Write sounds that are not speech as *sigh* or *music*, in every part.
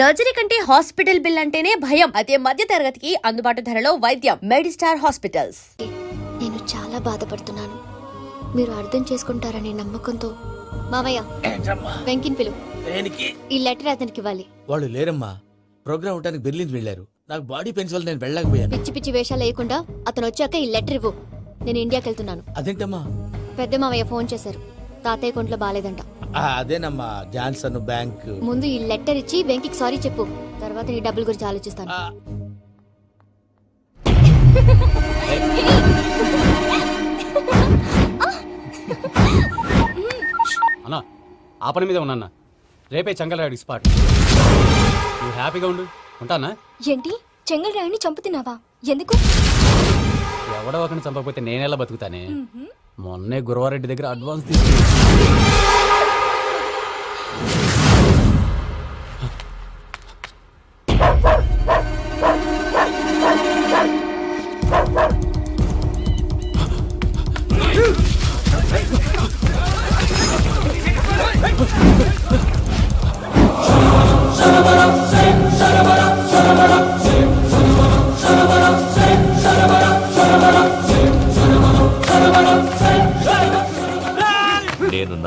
Surgery కంటే hospital bill అంటేనే భయం. అదే మధ్య తరగతికి అందుబాటు ధరలో వైద్యం. Medistar hospitals. నేను చాలా బాధపడుతున్నాను. మీరు అర్థం చేసుకుంటారనే నమ్మకంతో. మావయ్య ఏంటమ్మా? వెంకిన్ పిలు. ఈ లెటర్ అతనికి ఇవ్వాలి. వాళ్ళు లేరమ్మా. ప్రోగ్రామ్ ఉండడానికి బెర్లిన్ వెళ్ళారు. నాకు బాడీ పెయిన్స్ వల్ల నేను వెళ్ళలేకపోయాను. పిచ్చి పిచ్చి వేషాలు వేయకుండా అతను వచ్చాక ఈ లెటర్ ఇవ్వు. నేను ఇండియాకి వెళ్తున్నాను. అదేంటమ్మా? పెద్ద మావయ్య ఫోన్ చేశారు. తాతయ్య కొంట్లో బాగాలేదంట అదేనమ్మా జాన్సన్ బ్యాంక్. ముందు ఈ లెటర్ ఇచ్చి వెంకికి సారీ చెప్పు. తర్వాత నీ డబ్బుల గురించి ఆలోచిస్తాను. అన్నా ఆ పని మీద ఉన్నా రేపే చంగలరాడి స్పాట్. నువ్వు హ్యాపీగా ఉండు. ఉంటానా? ఏంటి? చెంగల్ రాయుని చంపుతున్నావా? ఎందుకు? ఎవడో ఒకరిని చంపకపోతే నేనెలా బతుకుతానే? మొన్నే గురవారెడ్డి దగ్గర అడ్వాన్స్ తీసుకున్నా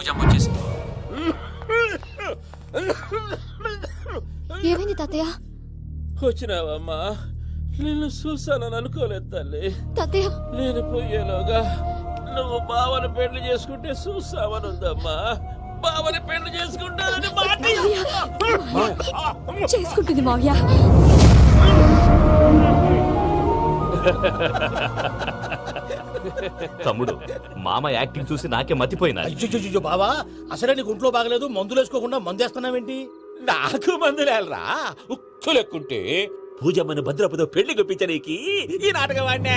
పూజమ్మ వచ్చేసి ఏమైంది తాతయ్య? వచ్చినావమ్మా. నిన్ను చూసానని అనుకోలేదు తల్లి. తాతయ్య. నేను పోయేలోగా నువ్వు బావని పెళ్ళి చేసుకుంటే చూస్తావని ఉందమ్మా. బావని పెళ్ళి చేసుకుంటానని మాట చేసుకుంటుంది మావయ్య. *laughs* తమ్ముడు మామ యాక్టింగ్ చూసి నాకే మతిపోయినా అయ్యో బావా అసలే నీకు ఒంట్లో బాగలేదు మందులు వేసుకోకుండా మందేస్తున్నావేంటి? నాకు మందులేలరా ఉక్కు లెక్కుంటే పూజమ్మని భద్రపదో పెళ్ళి గుప్పించనీకి ఈ నాటకం ఆడినా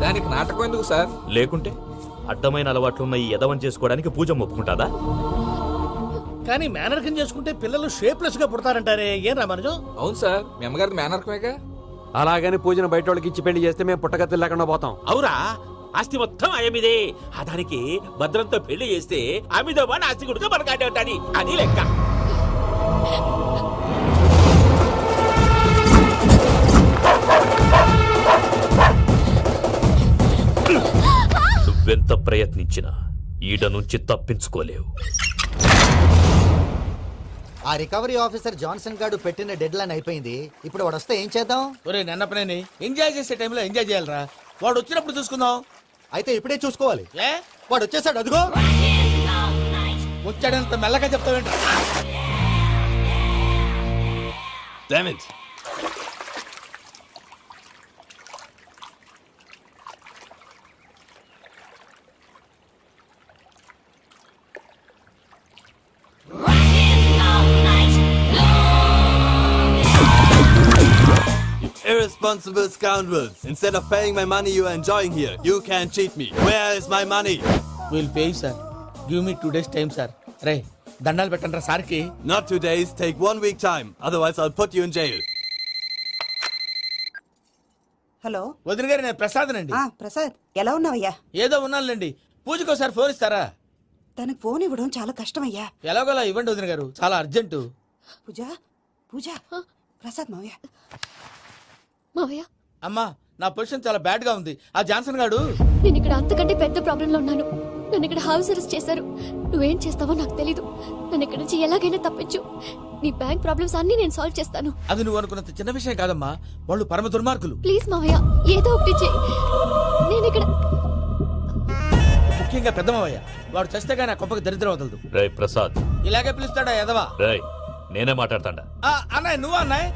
దానికి నాటకం ఎందుకు సార్? లేకుంటే అడ్డమైన అలవాట్లున్న ఈ యదవం చేసుకోవడానికి పూజ ఒప్పుకుంటాదా? కానీ మేనర్కం చేసుకుంటే పిల్లలు షేప్లెస్గా పుడతారంటారే ఏం రామానుజం అవును సార్ మీ అమ్మగారి మేనర్కమేగా? అలాగని పూజను బయట వాళ్ళకి ఇచ్చి పెళ్ళి చేస్తే మేము పుట్టగతి లేకుండా పోతాం. అవురా? ఆస్తి మొత్తం ఆయమిదే. ఆ దానికి భద్రంతో పెళ్ళి చేస్తే ఆమెతో పాటు ఆస్తి గుడితో మనకాడే ఉంటాని అని లెక్క. నువ్వెంత ప్రయత్నించినా ఈడ నుంచి తప్పించుకోలేవు. ఆ రికవరీ ఆఫీసర్ జాన్సన్ గారు పెట్టిన డెడ్ లైన్ అయిపోయింది. ఇప్పుడు వాడు వస్తే ఏం చేద్దాం? ఒరే నిన్నపనేని ఎంజాయ్ చేసే టైంలో ఎంజాయ్ చేయాలరా. వాడు వచ్చినప్పుడు చూసుకుందాం. అయితే ఇప్పుడే చూసుకోవాలి. ఏ? వాడు వచ్చేసాడు అదిగో. వచ్చాడంత మెల్లగా చెప్తావేంట Irresponsible scoundrels. Instead of paying my money you are enjoying here, you can cheat me. Where is my money? Will pay sir give me two days time sir రే దండాలు పెట్టండి రా సార్కి Not two days, take one week time. Otherwise, I'll put you in jail. Hello వదిన గారు నేను ప్రసాదనండి ఆ ప్రసాద్ ఎలా ఉన్నావయ్యా ఏదో ఉన్నానులేండి పూజకి ఒకసారి ఫోన్ ఇస్తారా తనకు ఫోన్ ఇవ్వడం చాలా కష్టమయ్యా ఎలాగోలా ఇవ్వండి వదిన గారు చాలా అర్జెంటు పూజ పూజ ప్రసాద్ మావయ్య మావయ్య? అమ్మా నా పొజిషన్ చాలా బ్యాడ్గా ఉంది. ఆ జాన్సన్ గాడు? నేను ఇక్కడ అంతకంటే పెద్ద ప్రాబ్లంలో ఉన్నాను. నన్ను ఇక్కడ హౌస్ అరెస్ట్ చేశారు. నువ్వేం చేస్తావో నాకు తెలీదు. నన్ను ఇక్కడ నుంచి ఎలాగైనా తప్పించు. నీ బ్యాంక్ ప్రాబ్లమ్స్ అన్ని నేను సాల్వ్ చేస్తాను. అది నువ్వు అనుకున్నంత చిన్న విషయం కాదమ్మా. వాళ్ళు పరమ దుర్మార్గులు. ప్లీజ్ మావయ్య ఏదో ఒకటి చెయ్యి నేను ఇక్కడ ముఖ్యంగా పెద్దమవయ్య వాడు చేస్తే కానీ ఆ కొంపకి దరిద్రం వదలదు. రేయ్ ప్రసాద్. ఇలాగే పిలుస్తాడా ఎదవా రేయ్ నేనే మాట్లాడతాడా. ఆ, అన్నయ్య నువ్వు అన్నయ్య?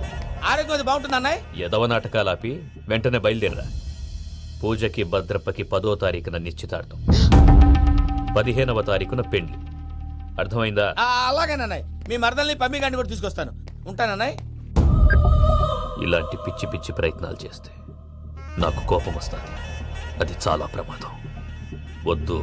ఆరోగ్యం అది బాగుంటుంది అన్నయ్య? యదవ నాటకాలాపి వెంటనే బయలుదేరరా. పూజకి భద్రప్పకి పదో తారీఖున నిశ్చితార్థం. పదిహేనవ తారీఖున పెండ్లి. అర్థమైందా? అలాగేనన్నాయ్ మీ మరదల్ని పమ్మి గండి కూడా తీసుకొస్తాను. ఉంటానన్నాయ్ ఇలాంటి పిచ్చి పిచ్చి ప్రయత్నాలు చేస్తే నాకు కోపం వస్తుంది. అది చాలా ప్రమాదం. వద్దు.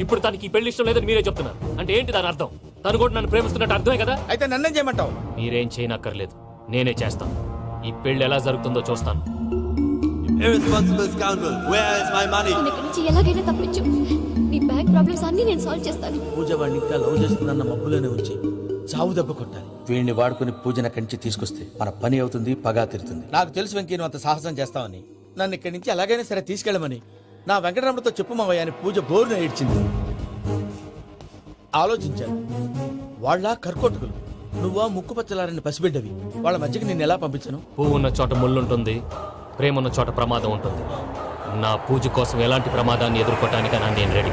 ఇప్పుడు తనకి ఈ పెళ్ళి ఇష్టం లేదని మీరే చెప్తున్నారు. అంటే ఏంటి దాని అర్థం? తను కూడా నన్ను ప్రేమిస్తున్నట్టు అర్థమే కదా? అయితే నన్నేం చేయమంటావు? మీరేం చేయనక్కర్లేదు. నేనే చేస్తాను. ఈ పెళ్ళి ఎలా జరుగుతుందో చూస్తాను. Irresponsible scoundrel, where is my money? నన్ను ఇక్కడి నుంచి ఎలాగైనా తప్పించు. నీ బ్యాంక్ ప్రాబ్లమ్స్ అన్ని నేను సాల్వ్ చేస్తాను. పూజ వాడిని ఇంకా లవ్ చేస్తుందన్న మబ్బులోనే ఉంచి చావు దెబ్బ కొట్టాలి. వీడిని వాడుకుని పూజన కంచి తీసుకొస్తే మన పని అవుతుంది పగా తిరుతుంది. నాకు తెలుసు వెంకీ నువ్వు అంత సాహసం చేస్తావని. నన్ను ఇక్కడి నుంచి ఎలాగైనా సరే తీసుకెళ్ళమని. నా వెంకటరమణతో చెప్పు మావయ్య అని పూజ బోరున ఏడ్చింది. ఆలోచించాను. వాళ్ళ కర్కోటకులు నువ్వా ముక్కు పచ్చలారని పసిబిడ్డవి. వాళ్ళ మధ్యకి నేను ఎలా పంపించను? పువ్వు ఉన్న చోట ముళ్ళుంటుంది ప్రేమ ఉన్న చోట ప్రమాదం ఉంటుంది. నా పూజ కోసం ఎలాంటి ప్రమాదాన్ని ఎదుర్కోవటానికైనా నేను రెడీ.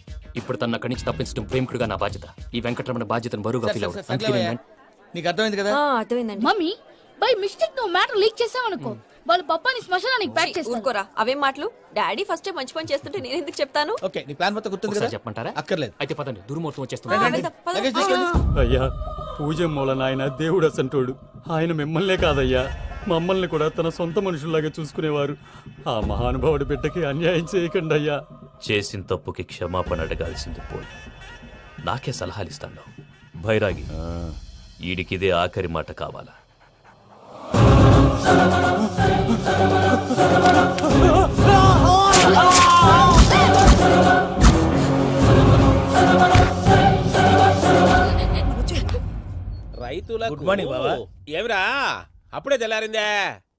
ఇప్పుడు తన అక్కడి నుంచి తప్పించడం ప్రేమికుడిగా నా బాధ్యత. ఈ వెంకటరమణ బాధ్యతను బరువుగా ఫీల్ సరే, అందుకే నీకు అర్థమైంది కదా? అర్థమైందండి. మమ్మీ బై మిస్టేక్ నువ్వు మ్యాటర్ లీక్ చేసావనుకో. వాళ్ళు పప్పాని శ్మశానానికి ప్యాక్ చేస్తారు. ఊరుకోరా. అవేం మాటలు? డాడీ ఫస్ట్ మంచి పని చేస్తుంటే నేను ఎందుకు చెప్తాను? ఓకే నీ ప్లాన్ మొత్తం గుర్తుంది ఒకసారి కదా చెప్పమంటారా? అక్కర్లేదు. అయితే పదండి దుర్ముహూర్తం ఆ, వచ్చేస్తుంది. రండి. వెళ్దాం, పద. లగేజ్ తీసుకెళ్ళు. అయ్యా పూజ మూలన ఆయన దేవుడు అసంటోడు. ఆయన మిమ్మల్నే కాదయ్యా. మమ్మల్ని కూడా తన సొంత మనుషుల్లాగా చూసుకునేవారు. ఆ మహానుభావుడి బిడ్డకి అన్యాయం చేయకండి అయ్యా చేసిన తప్పుకి క్షమాపణ అడగాల్సింది పోయి. నాకే సలహాలు ఇస్తాను భైరాగి ఈడికిదే ఆఖరి మాట కావాలా? రైతుల గుడ్ మార్నింగ్ బావా. ఏమిరా? అప్పుడే తెల్లారిందే.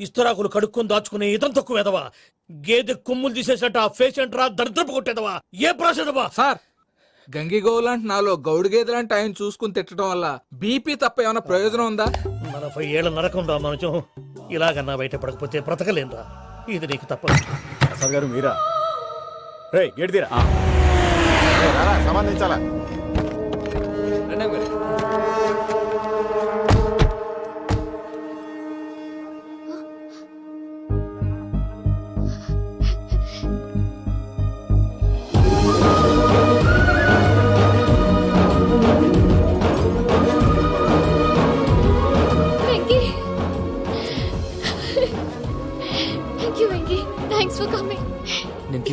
ఇస్తరాకులు కడుక్కొని దాచుకునే ఇతం తక్కువ ఎదవా గేదె కొమ్ములు తీసేసట ఆ పేషెంట్ రా దరిద్రపు కొట్టేదవా? ఏ ప్రాసెదవా సార్ గంగిగోవు లాంటి నాలో గౌడు గేదె లాంటి ఆయన చూసుకుని తిట్టడం వల్ల బీపీ తప్ప ఏమైనా ప్రయోజనం ఉందా? నలభై ఏళ్ళ నరకం రా మనచం ఇలాగన్నా బయటపడకపోతే బ్రతకలేనురా ఇది నీకు తప్పదు. ప్రసాద్ గారు మీరా? రే గేట్ తీరా సంబంధించాలా?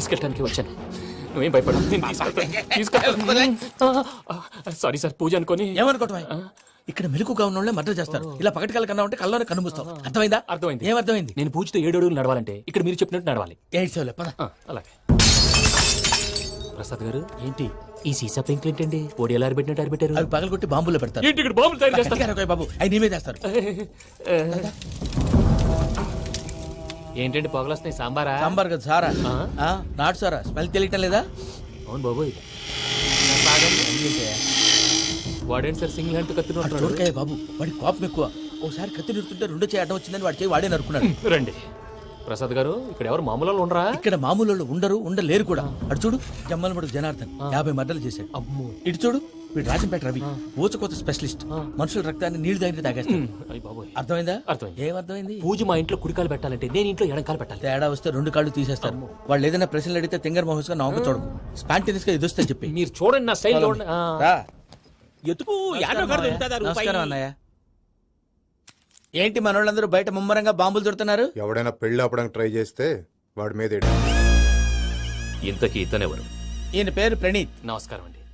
తీసుకెళ్ళడానికి వచ్చాను. నువ్వేం భయపడ సారీ సార్ పూజ అనుకొని. ఏమనుకోవటం ఇక్కడ మెలకుగా ఉన్న వాళ్ళే మర్డర్ చేస్తారు. ఇలా పగటి కళ్ళ కన్నా ఉంటే కళ్ళలోనే కనుమూస్తావు అర్థమైందా? అర్థమైంది. ఏమర్థమైంది నేను పూజతో ఏడు అడుగులు నడవాలంటే ఇక్కడ మీరు చెప్పినట్టు నడవాలి. ఎయిట్ సెవెన్ పద. అలాగే. ప్రసాద్ గారు ఏంటి? ఈ సీసా పెంకులు ఏంటండి? ఓడి ఎలా అరబెట్టినట్టు అరబెట్టారు అవి పగలగొట్టి బాంబులో పెడతారు. ఏంటి ఇక్కడ బాంబులు తయారు చేస్తారు? బాబు అవి నీవే చేస్తారు ఏంటండి పొగలొస్తున్నాయి? సాంబారా? సాంబార్ కదా సారా? ఆ? నాటు సారా? స్మెల్ తెలియటం లేదా? అవును బాబోయ్. వాడేంటి సార్ సింగిల్ హ్యాండ్ అటు కత్తిన చూడకాయ బాబు. వాడి కోపం ఎక్కువ. ఒకసారి కత్తి నిరుతుంటే రెండు చేయి అడ్డం వచ్చిందని వాడి చేయి వాడే నరుకున్నాడు రండి. ప్రసాద్ గారు ఇక్కడ ఎవరు మామూలు వాళ్ళు ఉండరా? ఇక్కడ మామూలు వాళ్ళు ఉండరు ఉండలేరు కూడా. అటు చూడు జమ్మలమడు జనార్దన్ యాభై మర్డర్లు చేశాడు. అమ్మో. ఇటు చూడు. వీడు రాజంపేట రవి ఊచకోత స్పెషలిస్ట్. మనుషుల రక్తాన్ని నీళ్ళు దగ్గర తాగేస్తాడు. అర్థమైందా? అర్థమైంది. ఏమర్థమైంది? పూజ మా ఇంట్లో కుడికాలు పెట్టాలంటే నేను ఇంట్లో ఎడంకాలు పెట్టాలి. తేడా వస్తే రెండు కాళ్ళు తీసేస్తారు. వాళ్ళు ఏదైనా ప్రశ్నలు అడిగితే తింగర్ మహోస్గా నవ్వు చూడకు. స్పాంటినియస్గా ఎదుస్తా చెప్పి. మీరు చూడండి నా స్టైల్. ఎతుకు నమస్కారం అన్నయ్య. ఏంటి మనోళ్ళందరూ బయట ముమ్మరంగా బాంబులు దొరుకుతున్నారు? ఎవడైనా పెళ్ళి ఆపడానికి ట్రై చేస్తే వాడి మీద. ఇంతకీ ఇతనెవరు? ఈయన పేరు ప్రణీత్. నమస్కారం అండి.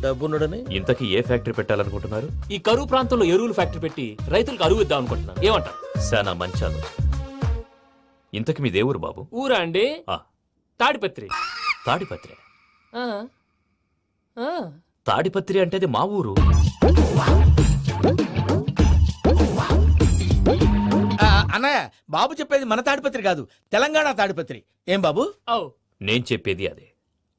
డబ్బున్నడని? ఇంతకీ ఏ ఫ్యాక్టరీ పెట్టాలనుకుంటున్నారు? ఈ కరువు ప్రాంతంలో ఎరువులు ఫ్యాక్టరీ పెట్టి రైతులకు అరువు ఇద్దాం అనుకుంటున్నాను ఏమంటారు శానా మంచి ఆలోచన ఇంతకి మీ దేవురు బాబు? ఊరా అండి? ఆ, తాడిపత్రి. తాడిపత్రి? ఆ. ఆ. తాడిపత్రి అంటే అది మా ఊరు. ఆ, అన్నయ్య బాబు చెప్పేది మన తాడిపత్రి కాదు తెలంగాణ తాడిపత్రి. ఏం బాబు? ఔ. నేను చెప్పేది అదే.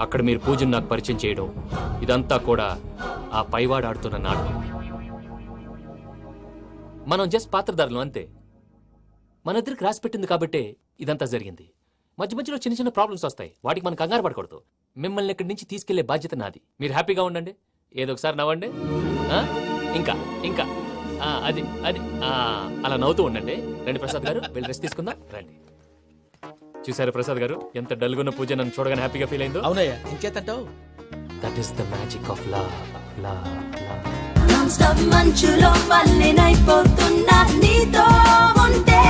అక్కడ మీరు పూజను నాకు పరిచయం చేయడం. ఇదంతా కూడా ఆ పైవాడు ఆడుతున్న నాటకం. మనం జస్ట్ పాత్రధారులు అంతే. మన ఇద్దరికి రాసి పెట్టింది కాబట్టే ఇదంతా జరిగింది. మధ్య మధ్యలో చిన్న చిన్న ప్రాబ్లమ్స్ వస్తాయి. వాటికి మనం కంగారు పడకూడదు. మిమ్మల్ని ఇక్కడి నుంచి తీసుకెళ్ళే బాధ్యత నాది. మీరు హ్యాపీగా ఉండండి. ఏదో ఒకసారి నవ్వండి. ఇంకా ఇంకా. అది అది. అలా నవ్వుతూ ఉండండి. రండి ప్రసాద్ గారు వెళ్ళి రెస్ట్ తీసుకుందాం. రండి. చూసారు ప్రసాద్ గారు? ఎంత డల్గున్న పూజ నన్ను చూడగానే హ్యాపీగా ఫీల్ అయిందో? అవునయ్యా ఇంకేతంటావు that is the magic of love love love మంచులో మల్లెనైపోతున్నా నీతో ఉంటే.